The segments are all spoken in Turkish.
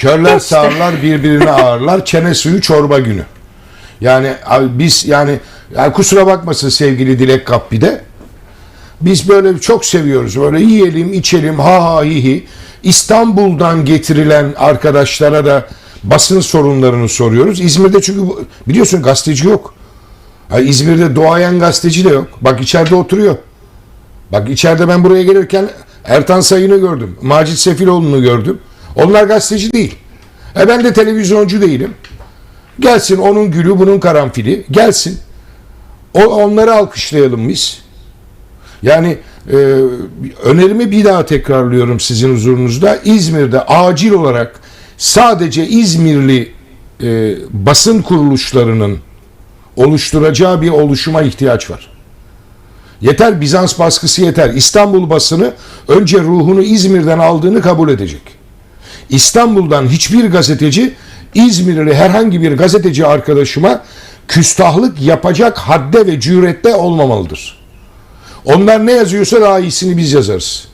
Körler sağırlar birbirine ağırlar. Çene suyu çorba günü. Yani biz yani, yani kusura bakmasın sevgili Dilek Kappi'de. Biz böyle çok seviyoruz. Böyle yiyelim, içelim, ha ha hi hi. İstanbul'dan getirilen arkadaşlara da basın sorunlarını soruyoruz. İzmir'de çünkü biliyorsun gazeteci yok. Ha, İzmir'de doğayan gazeteci de yok. Bak içeride oturuyor. Bak içeride ben buraya gelirken Ertan Sayın'ı gördüm. Macit Sefiloğlu'nu gördüm. Onlar gazeteci değil. E ben de televizyoncu değilim. Gelsin onun gülü bunun karanfili. Gelsin. O, onları alkışlayalım biz. Yani e, önerimi bir daha tekrarlıyorum sizin huzurunuzda. İzmir'de acil olarak sadece İzmirli e, basın kuruluşlarının oluşturacağı bir oluşuma ihtiyaç var. Yeter Bizans baskısı yeter. İstanbul basını önce ruhunu İzmir'den aldığını kabul edecek. İstanbul'dan hiçbir gazeteci İzmirli herhangi bir gazeteci arkadaşıma küstahlık yapacak hadde ve cürette olmamalıdır. Onlar ne yazıyorsa daha iyisini biz yazarız.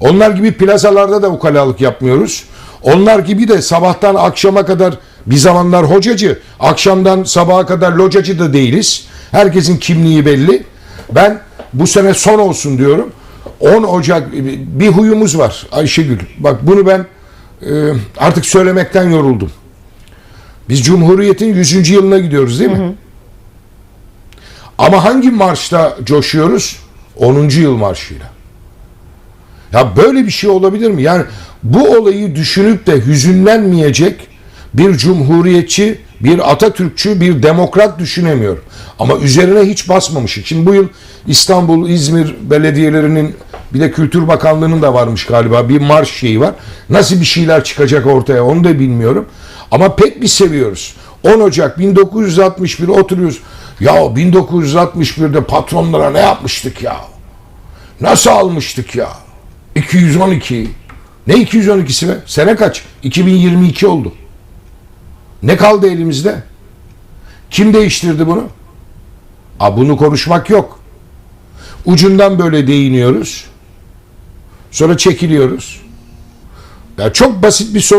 Onlar gibi plazalarda da ukalalık yapmıyoruz. Onlar gibi de sabahtan akşama kadar bir zamanlar hocacı, akşamdan sabaha kadar locacı da değiliz. Herkesin kimliği belli. Ben bu sene son olsun diyorum. 10 Ocak bir huyumuz var Ayşegül. Bak bunu ben artık söylemekten yoruldum. Biz Cumhuriyet'in 100. yılına gidiyoruz değil mi? Ama hangi marşta coşuyoruz? 10. yıl marşıyla. Ya böyle bir şey olabilir mi? Yani bu olayı düşünüp de hüzünlenmeyecek bir cumhuriyetçi, bir Atatürkçü, bir demokrat düşünemiyorum. Ama üzerine hiç basmamışık. Şimdi bu yıl İstanbul, İzmir belediyelerinin bir de Kültür Bakanlığı'nın da varmış galiba bir marş şeyi var. Nasıl bir şeyler çıkacak ortaya onu da bilmiyorum. Ama pek bir seviyoruz. 10 Ocak 1961 oturuyoruz. Ya 1961'de patronlara ne yapmıştık ya? Nasıl almıştık ya? 212. Ne 212'si be? Sene kaç? 2022 oldu. Ne kaldı elimizde? Kim değiştirdi bunu? A bunu konuşmak yok. Ucundan böyle değiniyoruz. Sonra çekiliyoruz. Ya çok basit bir soru.